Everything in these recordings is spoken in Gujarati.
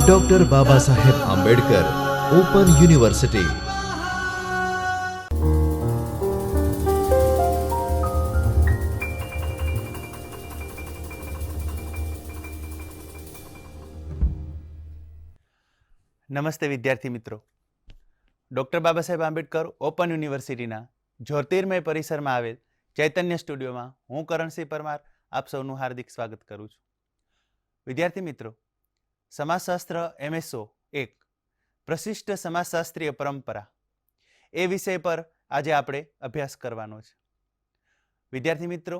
Doctor Baba Saheb Ambedkar open university નમસ્તે વિદ્યાર્થી મિત્રો. ડૉક્ટર બાબા સાહેબ આંબેડકર ઓપન યુનિવર્સિટીના જ્યોતિર્મય પરિસરમાં આવેલ ચૈતન્ય સ્ટુડિયોમાં હું કરણસિંહ પરમાર આપ સૌનું હાર્દિક સ્વાગત કરું છું. વિદ્યાર્થી મિત્રો, સમાજશાસ્ત્ર એમએસઓ એક, પ્રશિષ્ટ સમાજશાસ્ત્રીય પરંપરા. એ વિષય પર આજે આપણે અભ્યાસ કરવાનો છે. વિદ્યાર્થી મિત્રો,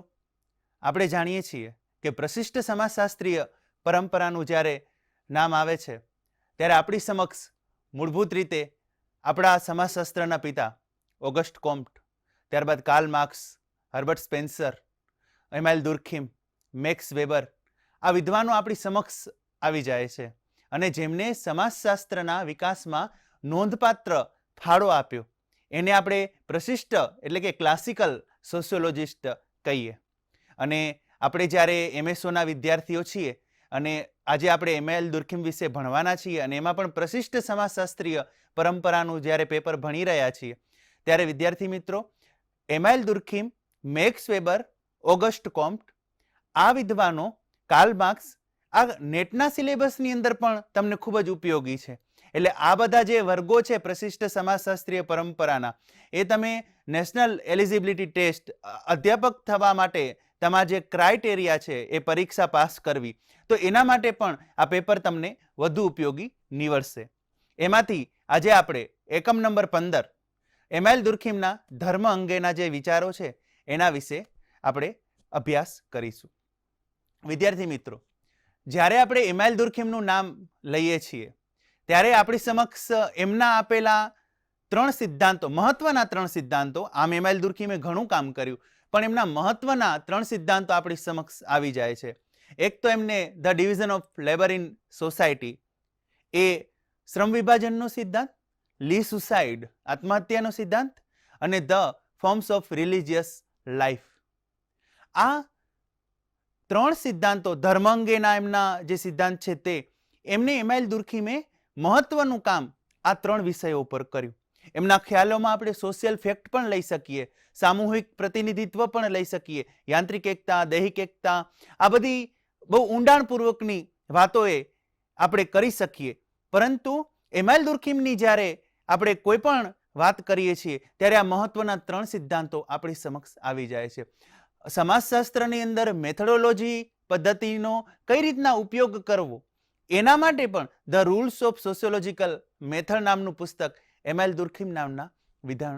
આપણે જાણીએ છીએ કે પ્રશિષ્ટ સમાજશાસ્ત્રીય પરંપરાનું જ્યારે નામ આવે છે, ત્યારે આપણી સમક્ષ મૂળભૂત રીતે આપણા સમાજશાસ્ત્રના પિતા ઓગસ્ટ કોમ્પ્ટ, ત્યારબાદ Karl Marx, Herbert Spencer, Emile Durkheim, Max Weber આ વિદ્વાનો આપણી સમક્ષ આવી જાય છે. અને જેમને સમાજશાસ્ત્રના વિકાસમાં નોંધપાત્ર ફાળો આપ્યો, એને આપણે પ્રશિષ્ટ એટલે કે ક્લાસિકલ સોશિયોલોજિસ્ટ કહીએ. અને આપણે જ્યારે એમએસઓના વિદ્યાર્થીઓ છીએ અને આજે આપણે એમએલ દુર્ખીમ વિશે ભણવાના છીએ અને એમાં પણ પ્રશિષ્ટ સમાજશાસ્ત્રીય પરંપરાનું જ્યારે પેપર ભણી રહ્યા છીએ, ત્યારે વિદ્યાર્થી મિત્રો Emile Durkheim Max Weber, Auguste Comte, આ વિદ્વાનો કાર્લ માર્ક્સ આ નેટના સિલેબસની અંદર પણ તમને ખૂબ જ ઉપયોગી છે. એટલે આ બધા જે વર્ગો છે પ્રશિષ્ટ સમાજશાસ્ત્રીય પરંપરાના, એ તમે નેશનલ એલિજિબિલિટી ટેસ્ટ અધ્યાપક થવા માટે તમારા જે ક્રાઇટેરિયા છે એ પરીક્ષા પાસ કરવી, તો એના માટે પણ આ પેપર તમને વધુ ઉપયોગી નીવડશે. એમાંથી આજે આપણે એકમ નંબર પંદર, એમાઇલ દુર્ખીમના ધર્મ અંગેના જે વિચારો છે, એના વિશે આપણે અભ્યાસ કરીશું. વિદ્યાર્થી મિત્રો, જ્યારે આપણે એમાઇલ દુર્ખીમનું નામ લઈએ છીએ, ત્યારે આપણી સમક્ષ એમના આપેલા ત્રણ સિદ્ધાંતો, મહત્વના ત્રણ સિદ્ધાંતો, આમ એમાઇલ દુર્ખીમે ઘણું કામ કર્યું, પણ એમના મહત્વના ત્રણ સિદ્ધાંતો આપણી સમક્ષ આવી જાય છે. એક તો એમને the division of labour in society, એ શ્રમ વિભાજનનો સિદ્ધાંત, લી સુસાઇડ, આત્મહત્યાનો સિદ્ધાંત, અને the forms of religious life આ ત્રણ સિદ્ધાંતો, ધર્મ અંગેના એમના જે સિદ્ધાંત છે તે, એમને એમાઇલ દુર્ખીમે મહત્વનું કામ આ ત્રણ વિષયો ઉપર કર્યું. એમના ખ્યાલોમાં આપણે સોશિયલ ફેક્ટ પણ લઈ શકીએ, સામૂહિક પ્રતિનિધિત્વ પણ લઈ શકીએ, યાંત્રિક એકતા, દૈહિક એકતા, આ બધી બહુ ઊંડાણપૂર્વકની વાતોએ આપણે કરી શકીએ. પરંતુ એમાઇલ દુર્ખીમની જ્યારે આપણે કોઈ પણ વાત કરીએ છીએ, ત્યારે આ મહત્વના ત્રણ સિદ્ધાંતો આપણી સમક્ષ આવી જાય છે. સમાજશાસ્ત્રની અંદર મેથડોલોજી પદ્ધતિનો કઈ રીતના ઉપયોગ કરવો? એના માટે પણ the rules of sociological method નામનું પુસ્તક એમ એલ દુર્ખીમ નામના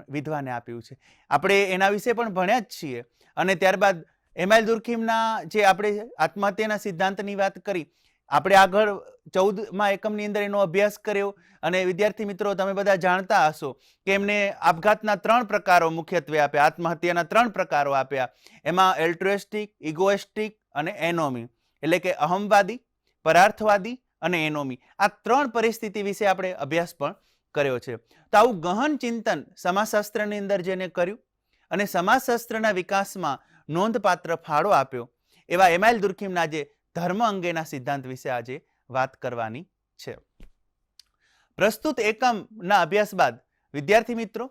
વિધવાને આપ્યું છે. આપણે એના વિશે પણ ભણ્યા જ છીએ અને ત્યારબાદ એમાઇલ દુર્ખીમના જે આપણે આત્મહત્યાના સિદ્ધાંતની વાત કરી આપણે આગળ ચૌદમાં એકમની અંદર એનો અભ્યાસ કર્યો અને વિદ્યાર્થી મિત્રો, તમે બધા જાણતા હશો કે એમને આપઘાતના ત્રણ પ્રકારો મુખ્યત્વે આપ્યા, આત્મહત્યાના ત્રણ પ્રકારો આપ્યા. એમાં એલ્ટ્રોએસ્ટિક ઇગોએસ્ટિક અને એનોમી એટલે કે અહમવાદી, પરાર્થવાદી અને એનોમી આ ત્રણ પરિસ્થિતિ વિશે આપણે અભ્યાસ પણ કર્યો છે. તો આવું ગહન ચિંતન સમાજશાસ્ત્રની અંદર જેને કર્યું અને સમાજશાસ્ત્રના વિકાસમાં નોંધપાત્ર ફાળો આપ્યો. એવા એમાઇલ દુર્ખીમના જે ધર્મ અંગેના સિદ્ધાંત વિશે આજે વાત કરવાની છે. પ્રસ્તુત એકમના અભ્યાસ બાદ, વિદ્યાર્થી મિત્રો,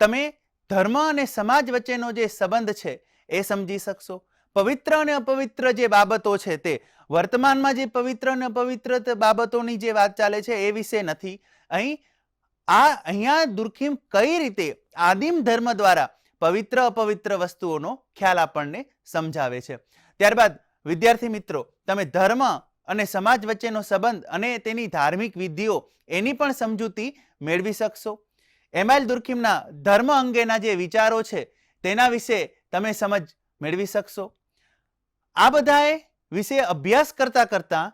તમે ધર્મ અને સમાજ વચ્ચેનો જે સંબંધ છે એ સમજી શકશો. પવિત્ર અને અપવિત્ર જે બાબતો છે તે, વર્તમાનમાં જે પવિત્ર અને અપવિત્ર બાબતોની જે વાત ચાલે છે એ વિશે નથી. અહીં, આ અહીંયા દુર્ખીમ કઈ રીતે આદિમ ધર્મ દ્વારા પવિત્ર અપવિત્ર વસ્તુઓનો ખ્યાલ આપણને સમજાવે છે. ત્યારબાદ વિદ્યાર્થી મિત્રો, તમે ધર્મ અને સમાજ વચ્ચેનો સંબંધ અને તેની ધાર્મિક વિધિઓ એની પણ સમજૂતી મેળવી શકશો. એમાઇલ દુર્ખીમના ધર્મ અંગેના જે વિચારો છે, તેના વિશે તમે સમજ મેળવી શકશો. આ બધાએ વિશે અભ્યાસ કરતા કરતા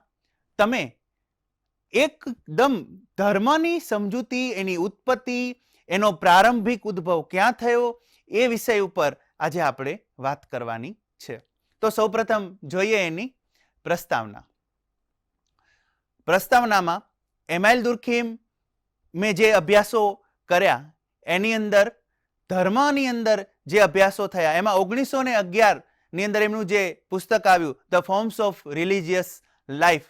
તમે એકદમ ધર્મની સમજૂતી, એની ઉત્પત્તિ, એનો પ્રારંભિક ઉદ્ભવ ક્યાં થયો, એ વિષય ઉપર આજે આપણે વાત કરવાની છે. તો સૌપ્રથમ જોઈએ એની પ્રસ્તાવના. પ્રસ્તાવનામાં એમાઇલ દુર્ખીમ મેં જે અભ્યાસો કર્યા, એની અંદર, ધર્મની અંદર જે અભ્યાસો થયા, એમાં ઓગણીસો ને અગિયારની અંદર એમનું જે પુસ્તક આવ્યું the forms of religious life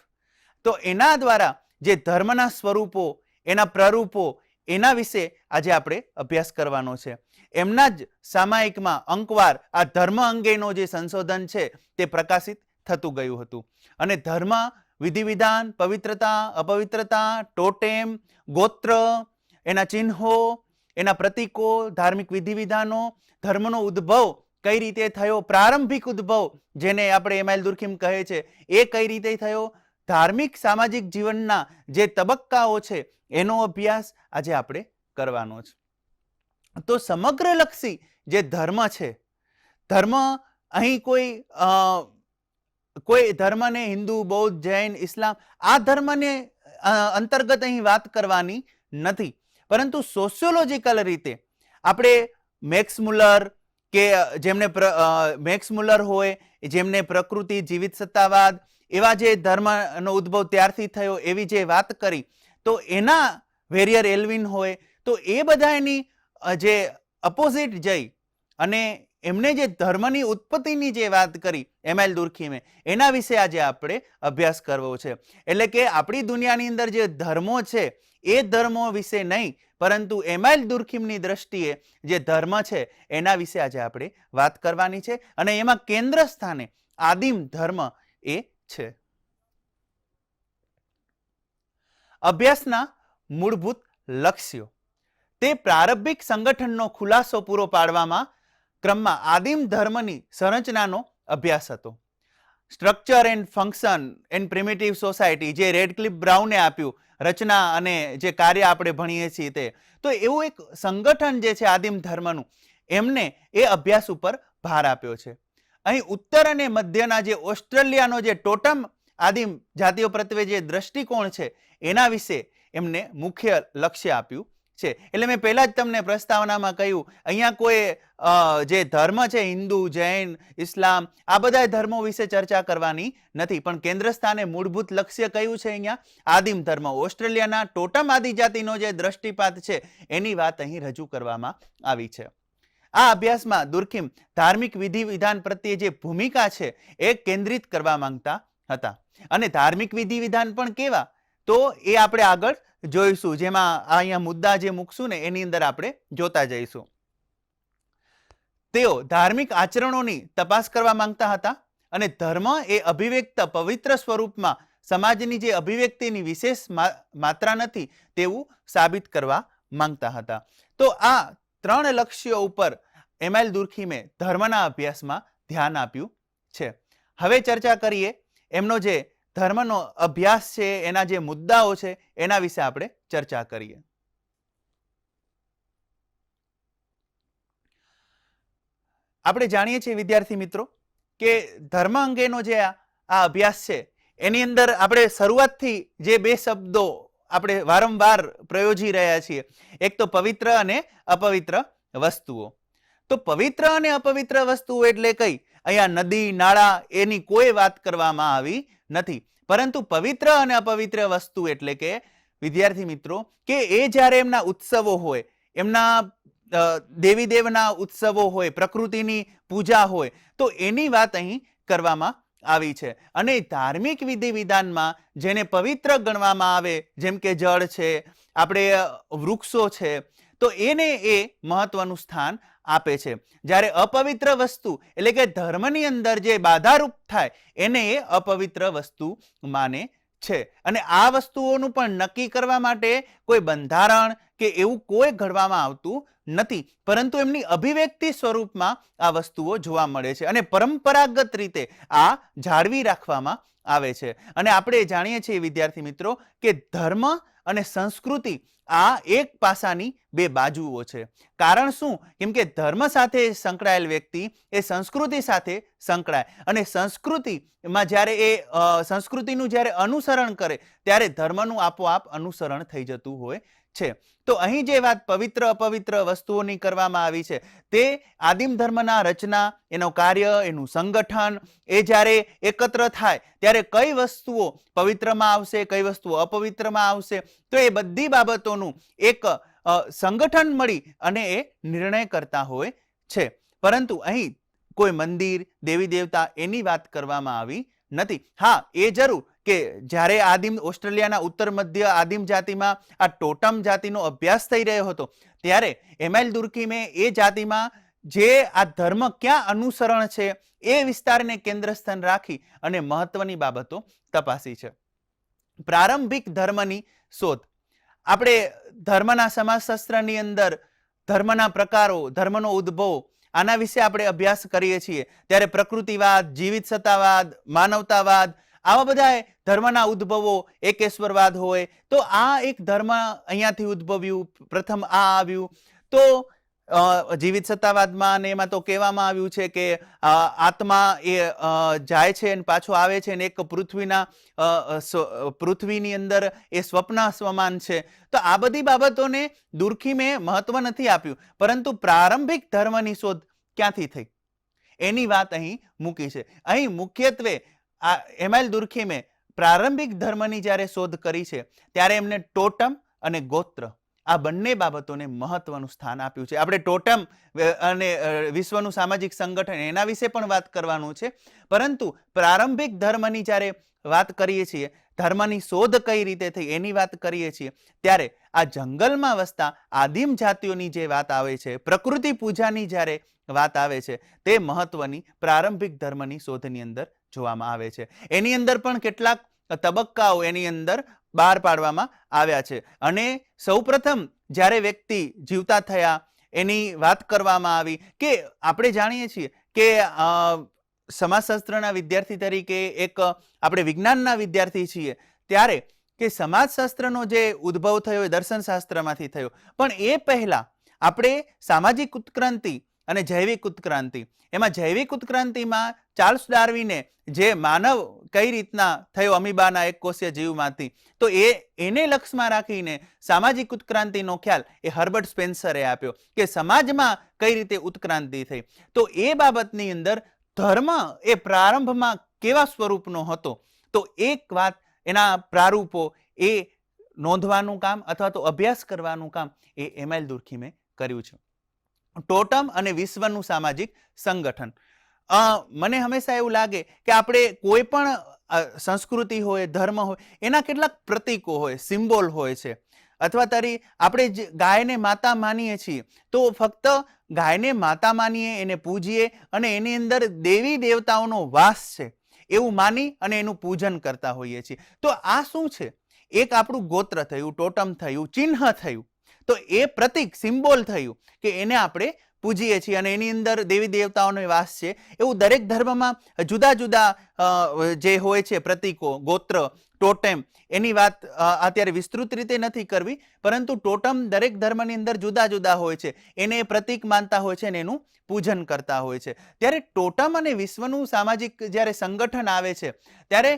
તો એના દ્વારા જે ધર્મના સ્વરૂપો, એના પ્રરૂપો, એના વિશે આજે આપણે અભ્યાસ કરવાનો છે. એમના જ સામાયિકમાં અંકવાર આ ધર્મ અંગેનો જે સંશોધન છે તે પ્રકાશિત થતું ગયું હતું. અને ધર્મ, વિધિવિધાન, પવિત્રતા, અપવિત્રતા, ટોટેમ, ગોત્ર, એના ચિહ્નો, એના પ્રતીકો, ધાર્મિક વિધિ વિધાનો ધર્મનો ઉદ્ભવ કઈ રીતે થયો, પ્રારંભિક ઉદ્ભવ જેને આપણે એમાઇલ દુર્ખીમ કહે છે, એ કઈ રીતે થયો? ધાર્મિક સામાજિક જીવનના જે તબક્કાઓ છે, એનો અભ્યાસ આજે આપણે કરવાનો છે. તો સમગ્રલક્ષી જે ધર્મ છે, ધર્મ અહીં કોઈ કોઈ ધર્મને હિન્દુ, બૌદ્ધ, જૈન, ઇસ્લામ, આ ધર્મને અંતર્ગત અહીં વાત કરવાની નથી. પરંતુ સોશિયોલોજીકલ રીતે આપણે મેક્સ મુલર કે જેમને મેક્સ મુલર હોય, જેમને પ્રકૃતિ જીવિત સત્તાવાદ એવા જે ધર્મનો ઉદ્ભવ ત્યારથી થયો એવી જે વાત કરી, તો એના વેરિયર એલ્વિન હોય, તો એ બધા એની જે અપોઝિટ જઈ અને એમને જે ધર્મની ઉત્પત્તિની જે વાત કરી એમએલ દુર્ખીમે, એના વિશે આજે આપણે અભ્યાસ કરવો છે. એટલે કે આપણી દુનિયાની અંદર જે ધર્મો છે, એ ધર્મો વિશે નહીં, પરંતુ એમએલ દુર્ખીમની દ્રષ્ટિએ જે ધર્મ છે, એના વિશે આજે આપણે વાત કરવાની છે અને એમાં કેન્દ્ર સ્થાને આદિમ ધર્મ એ છે. અભ્યાસના મૂળભૂત લક્ષ્યો. તે પ્રારંભિક સંગઠનનો ખુલાસો પૂરો પાડવામાં ક્રમમાં આદિમ ધર્મની સંરચનાનો અભ્યાસ હતો. Structure and function and primitive society જે રેડક્લિફ બ્રાઉને આપ્યું, રચના અને જે કાર્ય આપણે ભણીએ છીએ તે. તો એવું એક સંગઠન જે છે આદિમ ધર્મનું, એમને એ અભ્યાસ ઉપર ભાર આપ્યો છે. અહીં ઉત્તર અને મધ્યના જે ઓસ્ટ્રેલિયાનો જે ટોટમ આદિમ જાતિઓ પ્રત્યે જે દ્રષ્ટિકોણ છે, એના વિશે એમને મુખ્ય લક્ષ્ય આપ્યું. છે. એટલે મેં પહેલા જ તમને પ્રસ્તાવનામાં કહ્યું, અહીંયા કોઈ જે ધર્મ છે, હિન્દુ, જૈન, ઇસ્લામ, આ બધા ધર્મો વિશે ચર્ચા કરવાની નથી. પણ કેન્દ્ર સ્થાને મૂળભૂત લક્ષ્ય કયું છે અહીંયા? આદિમ ધર્મ. ઓસ્ટ્રેલિયાના ટોટમ આદિજાતિનો જે દ્રષ્ટિપાત છે, એની વાત અહીં રજૂ કરવામાં આવી છે. આ અભ્યાસમાં દુર્ખીમ ધાર્મિક વિધિ વિધાન પ્રત્યે જે ભૂમિકા છે, એ કેન્દ્રિત કરવા માંગતા હતા. અને ધાર્મિક વિધિ વિધાન પણ કેવા? તો એ આપણે આગળ જોઈશું. જેમાં અહીંયા મુદ્દા જે મૂકશું ને, એની અંદર આપણે જોતા જઈશું. તેઓ ધાર્મિક આચરણોની તપાસ કરવા માંગતા હતા અને ધર્મ એ અભિવ્યક્ત પવિત્ર સ્વરૂપમાં સમાજની જે અભિવ્યક્તિની વિશેષ માત્રા નથી તેવું સાબિત કરવા માંગતા હતા. તો આ ત્રણ લક્ષ્યો ઉપર એમએલ દુર્ખીમે ધર્મના અભ્યાસમાં ધ્યાન આપ્યું છે. હવે ચર્ચા કરીએ એમનો જે ધર્મનો અભ્યાસ છે, એના જે મુદ્દાઓ છે, એના વિશે આપણે ચર્ચા કરીએ. આપણે જાણીએ છીએ વિદ્યાર્થી મિત્રો કે ધર્મ અંગેનો જે આ અભ્યાસ છે, એની અંદર આપણે શરૂઆતથી જે બે શબ્દો આપણે વારંવાર પ્રયોજી રહ્યા છીએ, એક તો પવિત્ર અને અપવિત્ર વસ્તુઓ. તો પવિત્ર અને અપવિત્ર વસ્તુઓ એટલે કઈ? અહીંયા નદી, નાળા, એની કોઈ વાત કરવામાં આવી નથી. પરંતુ પવિત્ર અને અપવિત્ર વસ્તુ એટલે કે, વિદ્યાર્થી મિત્રો, કે એ જ્યારે એમના ઉત્સવો હોય, એમના દેવી દેવના ઉત્સવો હોય, પ્રકૃતિની પૂજા હોય, તો એની વાત અહીં કરવામાં આવી છે. અને ધાર્મિક વિધિ વિધાનમાં જેને પવિત્ર ગણવામાં આવે, જેમ કે જળ છે, આપણે વૃક્ષો છે તો એને એ મહત્વનું સ્થાન આપે છે. જ્યારે અપવિત્ર વસ્તુ એટલે કે ધર્મની અંદર જે બાધારૂપ થાય, એને એ અપવિત્ર વસ્તુ માને છે. અને આ વસ્તુઓનું પણ નક્કી કરવા માટે કોઈ બંધારણ કે એવું કોઈ ઘડવામાં આવતું નથી. પરંતુ એમની અભિવ્યક્તિ સ્વરૂપમાં આ વસ્તુઓ જોવા મળે છે અને પરંપરાગત રીતે આ જાળવી રાખવામાં આવે છે. અને આપણે જાણીએ છીએ વિદ્યાર્થી મિત્રો કે ધર્મ અને સંસ્કૃતિ આ એક પાસાની બે બાજુઓ છે. કારણ શું? કેમ કે ધર્મ સાથે સંકળાયેલ વ્યક્તિ એ સંસ્કૃતિ સાથે સંકળાય. અને સંસ્કૃતિમાં જ્યારે એ સંસ્કૃતિનું જ્યારે અનુસરણ કરે, ત્યારે ધર્મનું આપોઆપ અનુસરણ થઈ જતું હોય. છે. તો અહીં જે વાત પવિત્ર, અપવિત્ર વસ્તુઓની કરવામાં આવી છે, તે આદિમ ધર્મના રચના, એનો કાર્ય, એનું સંગઠન, એ જ્યારે એકત્ર થાય, ત્યારે કઈ વસ્તુઓ પવિત્રમાં આવશે, કઈ વસ્તુઓ અપવિત્રમાં આવશે, તો એ બધી બાબતોનું એક સંગઠન મળી અને એ નિર્ણય કરતા હોય છે. પરંતુ અહીં કોઈ મંદિર, દેવી દેવતા એની વાત કરવામાં આવી નથી. હા, એ જરૂર. કે જ્યારે આદિમ ઓસ્ટ્રેલિયાના ઉત્તર મધ્ય આદિમ જાતિમાં આ ટોટમ જાતિનો અભ્યાસ થઈ રહ્યો હતો, ત્યારે એમાઇલ દુર્કીમે એ જાતિમાં જે આ ધર્મ ક્યાં અનુસરણ છે એ વિસ્તારને કેન્દ્રસ્થાન રાખી અને મહત્વની બાબતો તપાસી છે. પ્રારંભિક ધર્મની શોધ. આપણે ધર્મના સમાજશાસ્ત્રની અંદર ધર્મના પ્રકારો, ધર્મનો ઉદ્ભવ આના વિશે આપણે અભ્યાસ કરીએ છીએ. ત્યારે પ્રકૃતિવાદ, જીવિત સત્તાવાદ, માનવતાવાદ આવા બધા ધર્મના ઉદ્ભવો, એકેશ્વરવાદ હોય, તો આ એક ધર્મ અહીંયાથી ઉદ્ભવ્યું, પ્રથમ આ આવ્યું. તો જીવિત સત્તાવાદમાં અને એમાં તો કહેવામાં આવ્યું છે કે આત્મા એ જાય છે અને પાછો આવે છે અને એક પૃથ્વીના પૃથ્વીની અંદર એ સ્વપ્ન સમાન છે. તો આ બધી બાબતોને દુર્ખીમે મહત્વ નથી આપ્યું, પરંતુ પ્રારંભિક ધર્મની શોધ ક્યાંથી થઈ? એની વાત અહીં મૂકી છે. અહીં મુખ્યત્વે આ એમાઇલ દુર્ખીમે પ્રારંભિક ધર્મની જ્યારે શોધ કરી છે, ત્યારે એમને ટોટમ અને ગોત્ર, આ બંને બાબતોને મહત્વનું સ્થાન આપ્યું છે. આપણે ટોટમ અને વિશ્વનું સામાજિક સંગઠન એના વિશે પણ વાત કરવાનું છે. પરંતુ પ્રારંભિક ધર્મની જ્યારે વાત કરીએ છીએ, ધર્મની શોધ કઈ રીતે થઈ એની વાત કરીએ છીએ, ત્યારે આ જંગલમાં વસતા આદિમ જાતિઓની જે વાત આવે છે, પ્રકૃતિ પૂજાની જ્યારે વાત આવે છે, તે મહત્વની પ્રારંભિક ધર્મની શોધની અંદર જોવામાં આવે છે. એની અંદર પણ કેટલાક તબક્કાઓ એની અંદર બહાર પાડવામાં આવ્યા છે. અને સૌપ્રથમ જ્યારે વ્યક્તિ જીવતા થયા, એની વાત કરવામાં આવી કે આપણે જાણીએ છીએ કે સમાજશાસ્ત્રના વિદ્યાર્થી તરીકે એક આપણે વિજ્ઞાનના વિદ્યાર્થી છીએ, ત્યારે કે સમાજશાસ્ત્રનો જે ઉદ્ભવ થયો એ દર્શનશાસ્ત્રમાંથી થયો. પણ એ પહેલા આપણે સામાજિક ઉત્ક્રાંતિ અને જૈવિક ઉત્ક્રાંતિ, એમાં જૈવિક ઉત્ક્રાંતિમાં ચાર્લ્સ ડાર્વિને જે માનવ કઈ રીતના થયો અમીબાના એક કોષીય જીવમાંથી, તો એ, એને લક્ષમાં રાખીને સામાજિક ઉત્ક્રાંતિનો ખ્યાલ એ હર્બર્ટ સ્પેન્સરે આપ્યો કે સમાજમાં કઈ રીતે ઉત્ક્રાંતિ થઈ. તો એ બાબતની અંદર ધર્મ એ પ્રારંભમાં કેવા સ્વરૂપનો હતો? તો એક વાત એના પ્રારૂપો એ નોંધવાનું કામ અથવા તો અભ્યાસ કરવાનું કામ એ એમાઇલ દુર્ખીમે કર્યું છે. ટોટમ અને વિશ્વનું સામાજિક સંગઠન. મને હંમેશા એવું લાગે કે આપણે કોઈ પણ સંસ્કૃતિ હોય, ધર્મ હોય, એના કેટલાક પ્રતીકો હોય, સિમ્બોલ હોય છે. અથવા તરી આપણે ગાયને માતા માનીએ છીએ, તો ફક્ત ગાયને માતા માનીએ, એને પૂજીએ અને એની અંદર દેવી દેવતાઓનો વાસ છે. એવું માની અને એનું પૂજન કરતા હોઈએ છીએ. તો આ શું છે? એક આપણું ગોત્ર થયું, ટોટમ થયું, ચિહ્ન થયું. તો એ પ્રતિક, સિમ્બોલ થયું કે એને આપણે પૂજીએ છીએ અને એની અંદર દેવી દેવતાઓનો વાસ છે. એવું દરેક ધર્મમાં જુદા જુદા જે હોય છે પ્રતીકો, ગોત્ર ટોટેમ. એની વાત અત્યારે વિસ્તૃત રીતે નથી કરવી, પરંતુ ટોટમ દરેક ધર્મની અંદર જુદા જુદા હોય છે. એને પ્રતીક માનતા હોય છે અને એનું પૂજન કરતા હોય છે. ત્યારે ટોટમ અને વિશ્વનું સામાજિક જ્યારે સંગઠન આવે છે, ત્યારે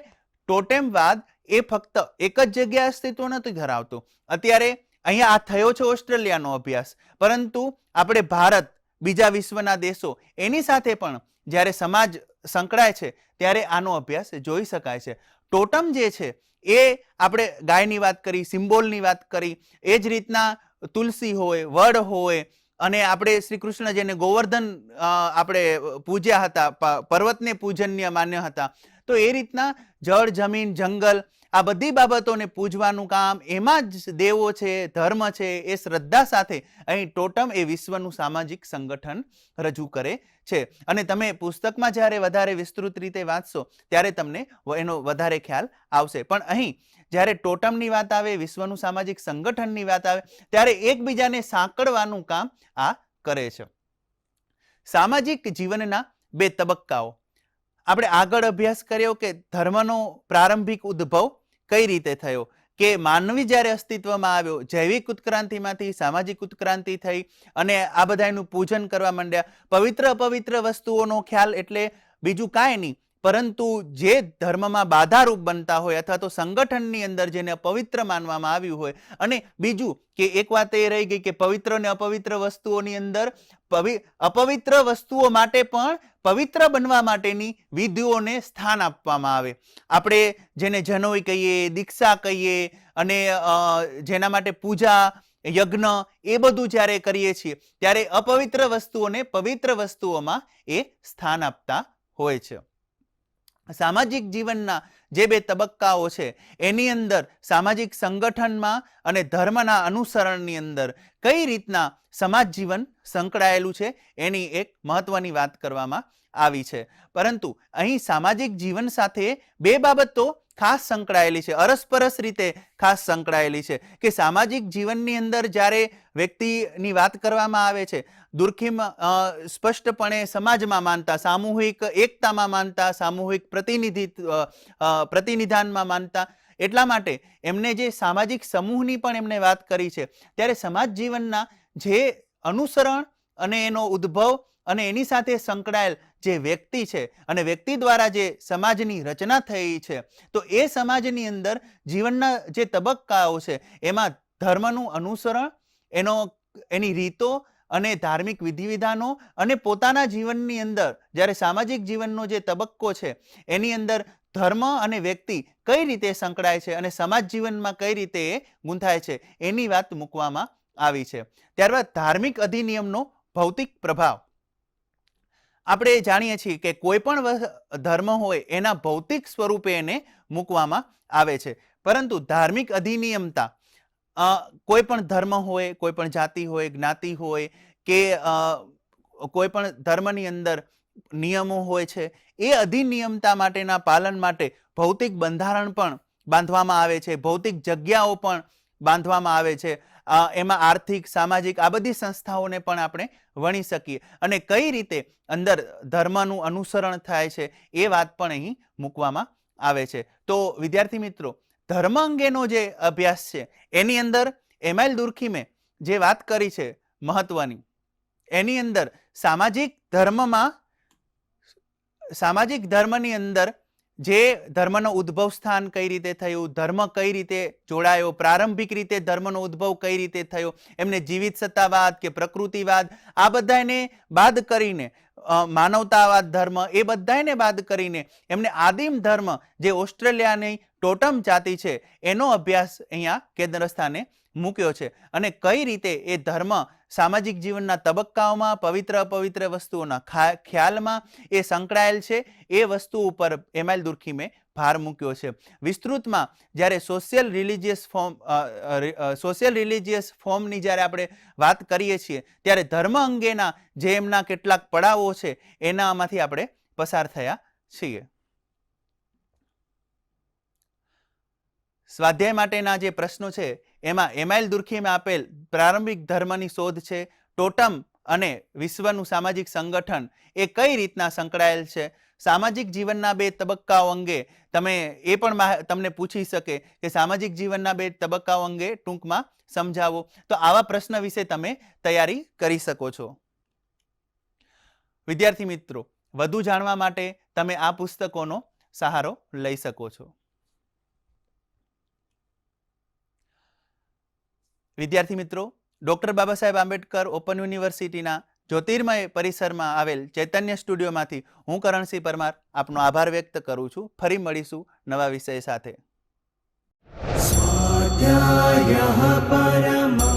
ટોટેમવાદ એ ફક્ત એક જ જગ્યાએ અસ્તિત્વ નથી ધરાવતું. અત્યારે અહીંયા આ થયો છે ઓસ્ટ્રેલિયાનો અભ્યાસ. પરંતુ આપણે ભારત, બીજા વિશ્વના દેશો, એની સાથે પણ જ્યારે સમાજ સંકળાય છે, ત્યારે આનો અભ્યાસ જોઈ શકાય છે. ટોટમ જે છે, એ આપણે ગાયની વાત કરી, સિમ્બોલની વાત કરી, એ જ રીતના તુલસી હોય, વડ હોય, અને આપણે શ્રી કૃષ્ણ જેને ગોવર્ધન આપણે પૂજ્યા હતા પર્વતને પૂજન્ય માન્ય હતા, તો એ રીતના જળ, જમીન, જંગલ આ બધી બાબતોને પૂજવાનું કામ એમાં જ દેવો છે, ધર્મ છે, એ શ્રદ્ધા સાથે અહીં ટોટમ એ વિશ્વનું સામાજિક સંગઠન રજૂ કરે છે. અને તમે પુસ્તકમાં જ્યારે વધારે વિસ્તૃત રીતે વાંચશો, ત્યારે તમને એનો વધારે ખ્યાલ આવશે. પણ અહીં જ્યારે ટોટમની વાત આવે, વિશ્વનું સામાજિક સંગઠનની વાત આવે, ત્યારે એકબીજાને સાંકળવાનું કામ આ કરે છે. સામાજિક જીવનના બે તબક્કાઓ. આપણે આગળ અભ્યાસ કર્યો કે ધર્મનો પ્રારંભિક ઉદ્ભવ કઈ રીતે થયો? કે માનવી જ્યારે અસ્તિત્વમાં આવ્યો, જૈવિક ઉત્ક્રાંતિમાંથી સામાજિક ઉત્ક્રાંતિ થઈ અને આ બધાનું પૂજન કરવા માંડ્યા. પવિત્ર, અપવિત્ર વસ્તુઓનો ખ્યાલ એટલે બીજું કાંઈ નહીં. પરંતુ જે ધર્મમાં બાધારૂપ બનતા હોય અથવા તો સંગઠનની અંદર જેને પવિત્ર માનવામાં આવ્યું હોય, અને બીજું કે એક વાત એ રહી ગઈ કે પવિત્ર અને અપવિત્ર વસ્તુઓની અંદર પવિ, અપવિત્ર વસ્તુઓ માટે પણ પવિત્ર બનવા માટેની વિધિઓને સ્થાન આપવામાં આવે. આપણે જેને જનોઈ કહીએ, દીક્ષા કહીએ, અને જેના માટે પૂજા, યજ્ઞ એ બધું જ્યારે કરીએ છીએ, ત્યારે અપવિત્ર વસ્તુઓને પવિત્ર વસ્તુઓમાં એ સ્થાન આપતા હોય છે. સામાજિક જીવનના જે બે તબક્કાઓ છે, એની અંદર સામાજિક સંગઠનમાં અને ધર્મના અનુસરણની અંદર કઈ રીતના સમાજ જીવન સંકળાયેલું છે, એની એક મહત્વની વાત કરવામાં આવી છે. પરંતુ અહીં સામાજિક જીવન સાથે બે બાબતો ખાસ સંકળાયેલી છે, અરસપરસ રીતે ખાસ સંકળાયેલી છે કે સામાજિક જીવનની અંદર જ્યારે વ્યક્તિની વાત કરવામાં આવે છે, દુર્ખીમ સ્પષ્ટપણે સમાજમાં માનતા, સામૂહિક એકતામાં માનતા, સામૂહિક પ્રતિનિધિત્વ પ્રતિનિધાનમાં માનતા, એટલા માટે એમને જે સામાજિક સમૂહની પણ એમને વાત કરી છે, ત્યારે સમાજ જીવનના જે અનુસરણ અને એનો ઉદ્ભવ અને એની સાથે સંકળાયેલ જે વ્યક્તિ છે અને વ્યક્તિ દ્વારા જે સમાજની રચના થઈ છે, તો એ સમાજની અંદર જીવનના જે તબક્કાઓ છે, એમાં ધર્મનું અનુસરણ, એનો, એની રીતો અને ધાર્મિક વિધિવિધાનો અને પોતાના જીવનની અંદર, જ્યારે સામાજિક જીવનનો જે તબક્કો છે, એની અંદર ધર્મ અને વ્યક્તિ કઈ રીતે સંકળાય છે અને સમાજ જીવનમાં કઈ રીતે એ ગૂંથાય છે, એની વાત મૂકવામાં આવી છે. ત્યારબાદ ધાર્મિક અધિનિયમનો ભૌતિક પ્રભાવ. આપણે જાણીએ છીએ કે કોઈ પણ ધર્મ હોય એના ભૌતિક સ્વરૂપે એને મૂકવામાં આવે છે. પરંતુ ધાર્મિક અધિનિયમતા કોઈ પણ ધર્મ હોય કોઈ પણ જાતિ હોય, જ્ઞાતિ હોય કે કોઈ પણ ધર્મની અંદર નિયમો હોય છે, એ અધિનિયમતા માટેના પાલન માટે ભૌતિક બંધારણ પણ બાંધવામાં આવે છે, ભૌતિક જગ્યાઓ પણ બાંધવામાં આવે છે. એમાં આર્થિક, સામાજિક આ બધી સંસ્થાઓને પણ આપણે વણી શકીએ. અને કઈ રીતે અંદર ધર્મનું અનુસરણ થાય છે એ વાત પણ અહીં મૂકવામાં આવે છે. તો વિદ્યાર્થી મિત્રો, ધર્મ અંગેનો જે અભ્યાસ છે, એની અંદર એમાઇલ દુર્ખીમે જે વાત કરી છે મહત્વની, એની અંદર સામાજિક ધર્મમાં, સામાજિક ધર્મની અંદર જે ધર્મનો ઉદ્ભવ સ્થાન કઈ રીતે થયું, ધર્મ કઈ રીતે જોડાયો, પ્રારંભિક રીતે ધર્મનો ઉદ્ભવ કઈ રીતે થયો, એમને જીવિત સત્તાવાદ કે પ્રકૃતિવાદ, આ બધાને બાદ કરીને માનવતાવાદ ધર્મ એ બધાને બાદ કરીને એમને આદિમ ધર્મ જે ઓસ્ટ્રેલિયાની ટોટમ જાતિ છે, એનો અભ્યાસ અહીંયા કેન્દ્ર સ્થાને મૂક્યો છે. અને કઈ રીતે એ ધર્મ સામાજિક જીવનના તબક્કાઓમાં પવિત્ર અપવિત્ર વસ્તુઓના ખ્યાલમાં એ સંકળાયેલ છે. એ વસ્તુ ઉપર એમાઇલ દુર્ખીમે ભાર મૂક્યો છે. વિસ્તૃતમાં જ્યારે social religious form social religious ફોર્મની જ્યારે આપણે વાત કરીએ છીએ, ત્યારે ધર્મ અંગેના જે એમના કેટલાક પડાવો છે એનામાંથી આપણે પસાર થયા છીએ. સ્વાધ્યાય માટેના જે પ્રશ્નો છે એમાં એમાઇલ દુર્ખીમે આપેલ પ્રારંભિક ધર્મની શોધ છે. ટોટમ અને વિશ્વનું સામાજિક સંગઠન એ કઈ રીતના સંકળાયેલ છે? સામાજિક જીવનના બે તબક્કાઓ અંગે તમે એ પણ તમને પૂછી શકે કે સામાજિક જીવનના બે તબક્કાઓ અંગે ટૂંકમાં સમજાવો. તો આવા પ્રશ્ન વિશે તમે તૈયારી કરી શકો છો. વિદ્યાર્થી મિત્રો, વધુ જાણવા માટે તમે આ પુસ્તકોનો સહારો લઈ શકો છો. વિદ્યાર્થી મિત્રો, ડૉક્ટર બાબા સાહેબ આંબેડકર ઓપન યુનિવર્સિટીના જ્યોતિર્મય પરિસરમાં આવેલ ચૈતન્ય સ્ટુડિયોમાંથી હું કરણસિંહ પરમાર આપનો આભાર વ્યક્ત કરું છું. ફરી મળીશું નવા વિષય સાથે. પરમા